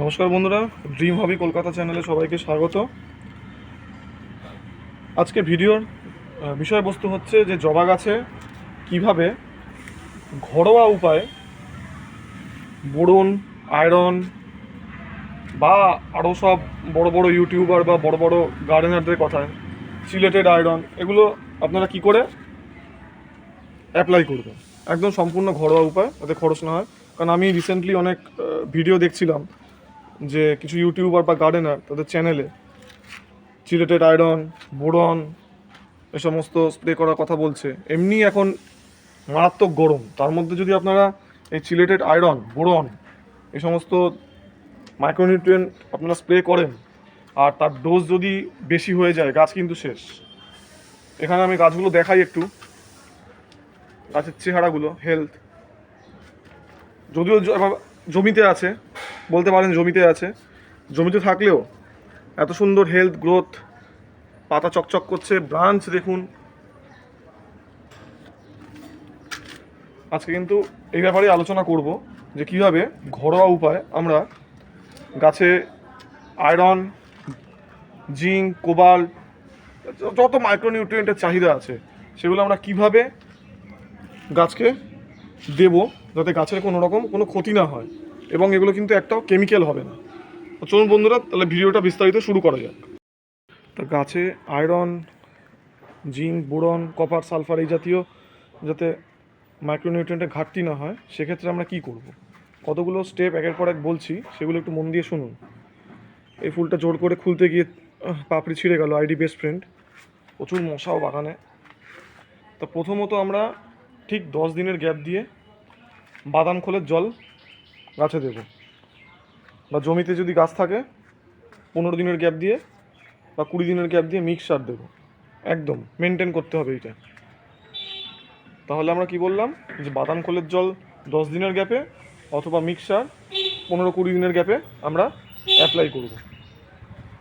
নমস্কার বন্ধুরা ড্রিম হবি কলকাতা চ্যানেলে সবাইকে স্বাগত। আজকে ভিডিওর বিষয়বস্তু হচ্ছে যে জবা গাছে কীভাবে ঘরোয়া উপায়ে বোরন, আয়রন বা আরও সব বড় বড় ইউটিউবার বা বড় বড় গার্ডেনারদের কথায় সিলেটেড আয়রন এগুলো আপনারা কি করে অ্যাপ্লাই করবেন? একদম সম্পূর্ণ ঘরোয়া উপায়, যাতে খরচ না হয়। কারণ আমি রিসেন্টলি অনেক ভিডিও দেখছিলাম। যে কিছু ইউটিউবার বা গার্ডেনার তাদের চ্যানেলে চিলেটেড আয়রন বোরন এ সমস্ত স্প্রে করার কথা বলছে। এমনি এখন মারাত্মক গরম। তার মধ্যে যদি আপনারা এই চিলেটেড আয়রন বোরন এই সমস্ত মাইক্রোনিউট্রিয়েন্ট আপনারা স্প্রে করেন, আর তার ডোজ যদি বেশি হয়ে যায়, গাছ কিন্তু শেষ। এখানে আমি গাছগুলো দেখাই একটু। গাছের চেহারাগুলো হেলথ যদিও জমিতে আছে বলতে পারেন জমিতে আছে। জমিতে থাকলেও এত সুন্দর হেলথ গ্রোথ পাতা চকচক করছে ব্রাঞ্চ দেখুন। আজকে কিন্তু এই ব্যাপারে আলোচনা করব যে কীভাবে ঘরোয়া উপায়ে আমরা গাছে আয়রন জিঙ্ক কোবাল যত মাইক্রোনিউট্রিয়েন্টের চাহিদা আছে, সেগুলো আমরা কীভাবে গাছকে দেবো যাতে গাছের কোনো রকম কোনো ক্ষতি না হয়। এবং এগুলো কিন্তু একটাও কেমিক্যাল হবে না। চলুন বন্ধুরা, তাহলে ভিডিওটা বিস্তারিত শুরু করা যাক। তা গাছে iron zinc boron copper sulphur এই জাতীয় যাতে মাইক্রোনিউট্রিয়েন্টের ঘাটতি না হয়, সেক্ষেত্রে আমরা কি করব। কতগুলো স্টেপ একের পর এক বলছি, সেগুলো একটু মন দিয়ে শুনুন। এই ফুলটা জোর করে খুলতে গিয়ে পাপড়ি ছিঁড়ে গেল আইডি বেস্ট ফ্রেন্ড প্রচুর মশাও বাগানে। তা প্রথমত আমরা ঠিক দশ দিনের গ্যাপ দিয়ে বাদাম খোলের জল গাছে দেব। বা জমিতে যদি গাছ থাকে, পনেরো দিনের গ্যাপ দিয়ে বা কুড়ি দিনের গ্যাপ দিয়ে মিক্স সার দেবো। একদম মেনটেন করতে হবে এইটা। তাহলে আমরা কি বললাম? যে বাদাম খোলের জল দশ দিনের গ্যাপে অথবা মিক্সার পনেরো কুড়ি দিনের গ্যাপে আমরা অ্যাপ্লাই করব।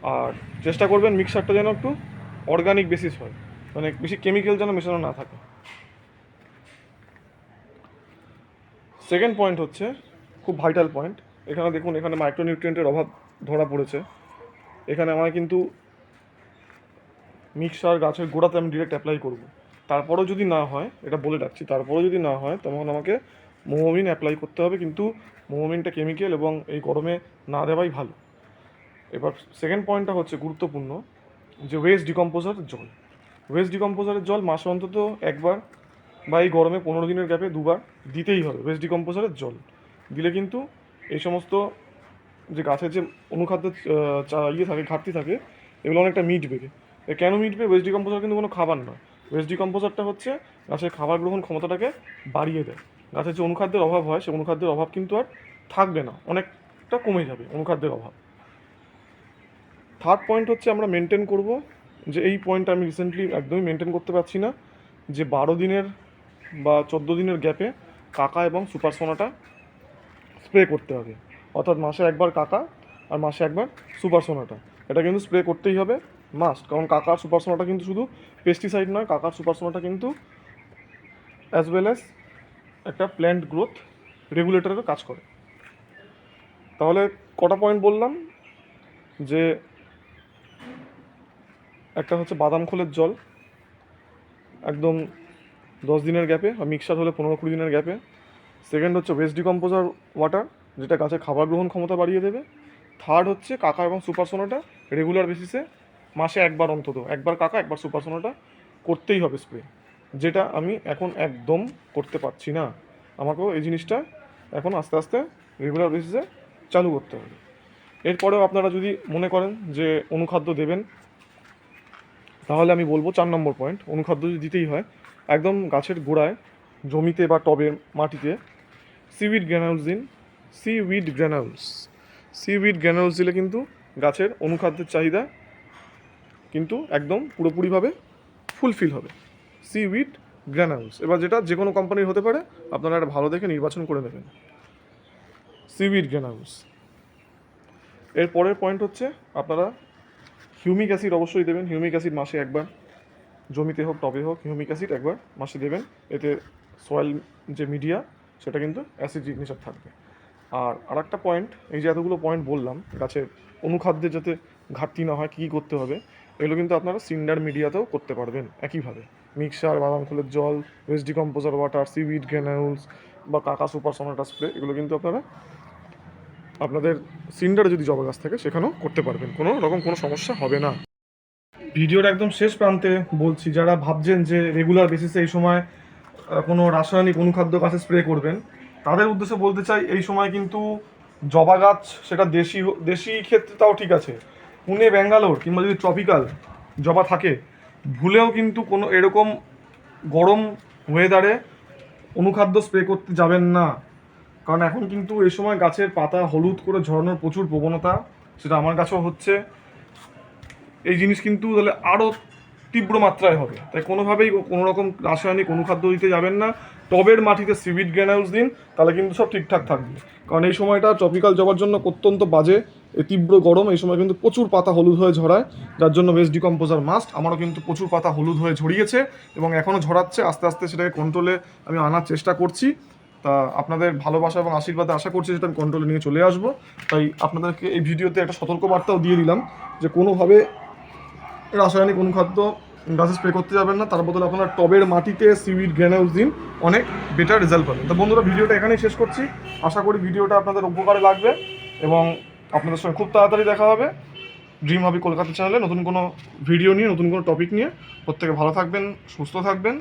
আর চেষ্টা করবেন মিক্সারটা যেন একটু অর্গানিক বেসিস হয়। মানে বেশি কেমিক্যাল যেন মেশানো না থাকে। সেকেন্ড পয়েন্ট হচ্ছে খুব ভাইটাল পয়েন্ট এখানে দেখুন, এখানে মাইক্রোনিউট্রিয়েন্টের অভাব ধরা পড়েছে। এখানে আমায় কিন্তু মিক্সার গাছের গোড়াতে আমি ডিরেক্ট অ্যাপ্লাই করব। তারপরেও যদি না হয়, এটা বলে রাখছি, তারপরেও যদি না হয়, তখন আমাকে মোমোমিন অ্যাপ্লাই করতে হবে। কিন্তু মোমোমিনটা কেমিক্যাল এবং এই গরমে না দেওয়াই ভালো। এবার সেকেন্ড পয়েন্টটা হচ্ছে গুরুত্বপূর্ণ, যে ওয়েস্ট ডিকম্পোজারের জল। ওয়েস্ট ডিকম্পোজারের জল মাসে অন্তত একবার বা এই গরমে পনেরো দিনের গ্যাপে দুবার দিতেই হবে ওয়েস্ট ডিকম্পোজারের জল। দিলে কিন্তু এই সমস্ত যে গাছের যে অনুখাদ্য ইয়ে থাকে, ঘাটতি থাকে, এগুলো অনেকটা মিটবে কেন মিটবে ওয়েস্ট ডিকম্পোজার কিন্তু কোনো খাবার নয়। ওয়েস্ট ডিকম্পোজারটা হচ্ছে গাছের খাবার গ্রহণ ক্ষমতাটাকে বাড়িয়ে দেয়। গাছের যে অনুখাদ্যের অভাব হয়, সেই অনুখাদ্যের অভাব কিন্তু আর থাকবে না। অনেকটা কমে যাবে অনুখাদ্যের অভাব। থার্ড পয়েন্ট হচ্ছে আমরা মেনটেন করব যে এই পয়েন্টটা আমি রিসেন্টলি একদমই মেনটেন করতে পারছি না যে বারো দিনের বা চোদ্দ দিনের গ্যাপে কাকা এবং সুপার সোনাটা স্প্রে করতে হবে। অর্থাৎ মাসে একবার কাকা আর মাসে একবার সুপার সোনাটা। এটা কিন্তু স্প্রে করতেই হবে মাস্ট কারণ কাকার সুপার সোনাটা কিন্তু শুধু পেস্টিসাইড নয়, কাকার সুপার সোনাটা কিন্তু অ্যাজ ওয়েল অ্যাজ একটা প্ল্যান্ট গ্রোথ রেগুলেটরেরও কাজ করে। তাহলে কটা পয়েন্ট বললাম? যে একটা হচ্ছে বাদাম খোলের জল, একদম দশ দিনের গ্যাপে আর মিক্সার হলে পনেরো কুড়ি দিনের গ্যাপে সেকেন্ড হচ্ছে ওয়েস্ট ডিকম্পোজার ওয়াটার যেটা গাছের খাবার গ্রহণ ক্ষমতা বাড়িয়ে দেবে। থার্ড হচ্ছে কাকা এবং সুপারসোনাটা রেগুলার বেসিসে মাসে একবার অন্তত, একবার কাকা, একবার সুপারসোনাটা করতেই হবে স্প্রে যেটা আমি এখন একদম করতে পারছি না। আমাকেও এই জিনিসটা এখন আস্তে আস্তে রেগুলার বেসিসে চালু করতে হবে। এরপরেও আপনারা যদি মনে করেন যে অনুখাদ্য দেবেন, তাহলে আমি বলব চার নম্বর পয়েন্ট অনুখাদ্য যদি দিতেই হয়, একদম গাছের গোড়ায় জমিতে বা টবে, মাটিতে সিউইড গ্র্যানাউলস দিন সিউইড গ্র্যানাউলস সিউইড গ্র্যানাউলস দিলে কিন্তু গাছের অনুখাদ্যের চাহিদা কিন্তু একদম পুরোপুরিভাবে ফুলফিল হবে। সিউইড গ্র্যানাউলস এবার যেটা যে কোনো কোম্পানির হতে পারে, আপনারা একটা ভালো দেখে নির্বাচন করে নেবেন। সিউইড গ্র্যানাউলস এর পরের পয়েন্ট হচ্ছে আপনারা হিউমিক অ্যাসিড অবশ্যই দেবেন। হিউমিক অ্যাসিড মাসে একবার জমিতে হোক, টবে হোক, হিউমিক অ্যাসিড একবার মাসে দেবেন। এতে সয়েল যে মিডিয়া সেটা কিন্তু অ্যাসিড নেচার থাকবে। আর আরেকটা পয়েন্ট এই যে এতগুলো পয়েন্ট বললাম গাছের অনুখাদ্যের যাতে ঘাটতি না হয়, কী করতে হবে, এগুলো কিন্তু আপনারা সিন্ডার মিডিয়াতেও করতে পারবেন একইভাবে। মিক্সার, বাদাম ফুলের জল waste decomposer water seaweed granules বা কাকা সুপার সোনাটা স্প্রে এগুলো কিন্তু আপনারা, আপনাদের সিন্ডারে যদি জবা গাছ থাকে, সেখানেও করতে পারবেন। কোনো রকম কোনো সমস্যা হবে না। ভিডিওর একদম শেষ প্রান্তে বলছি, যারা ভাবছেন যে রেগুলার বেসিসে এই সময় কোনো রাসায়নিক অনুখাদ্য গাছে স্প্রে করবেন। তাদের উদ্দেশ্যে বলতে চাই, এই সময় কিন্তু জবা গাছ সেটা দেশি দেশি ক্ষেত্রে তাও ঠিক আছে। পুনে, ব্যাঙ্গালোর কিংবা যদি ট্রপিক্যাল জবা থাকে, ভুলেও কিন্তু কোনো এরকম গরম ওয়েদারে অনুখাদ্য স্প্রে করতে যাবেন না। কারণ এখন কিন্তু এই সময় গাছের পাতা হলুদ করে ঝরানোর প্রচুর প্রবণতা, সেটা আমার কাছেও হচ্ছে। এই জিনিস কিন্তু তাহলে আরও তীব্র মাত্রায় হবে। তাই কোনোভাবেই কোনো রকম রাসায়নিক অনুখাদ্য দিতে যাবেন না। টবের মাটিতে সিভিড গ্রেনাউলস দিন, তাহলে কিন্তু সব ঠিকঠাক থাকবে। কারণ এই সময়টা ট্রপিক্যাল জবার জন্য অত্যন্ত বাজে, এই তীব্র গরম, এই সময় কিন্তু প্রচুর পাতা হলুদ হয়ে ঝরায়, যার জন্য ওয়েস্ট ডিকম্পোজার মাস্ট আমারও কিন্তু প্রচুর পাতা হলুদ হয়ে ঝরিয়েছে এবং এখনও ঝরাচ্ছে। আস্তে আস্তে সেটাকে কন্ট্রোলে আমি আনার চেষ্টা করছি। তা আপনাদের ভালোবাসা এবং আশীর্বাদে আশা করছি যেটা আমি কন্ট্রোলে নিয়ে চলে আসব। তাই আপনাদেরকে এই ভিডিওতে একটা সতর্কবার্তাও দিয়ে দিলাম যে কোনোভাবে রাসায়নিক অনুখাদ্য গাছে স্প্রে করতে যাবেন না, তার বদলে আপনারা টবের মাটিতে সিউইড গ্রেনাউলস দিন অনেক বেটার রেজাল্ট পাবেন। তো বন্ধুরা, ভিডিওটা এখানেই শেষ করছি। আশা করি ভিডিওটা আপনাদের উপকারে লাগবে এবং আপনাদের সঙ্গে খুব তাড়াতাড়ি দেখা হবে। ড্রিম হবি কলকাতা চ্যানেলে নতুন কোনো ভিডিও নিয়ে, নতুন কোনো টপিক নিয়ে। প্রত্যেকে ভালো থাকবেন, সুস্থ থাকবেন।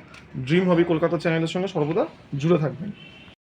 ড্রিম হবি কলকাতা চ্যানেলের সঙ্গে সর্বদা জুড়ে থাকবেন।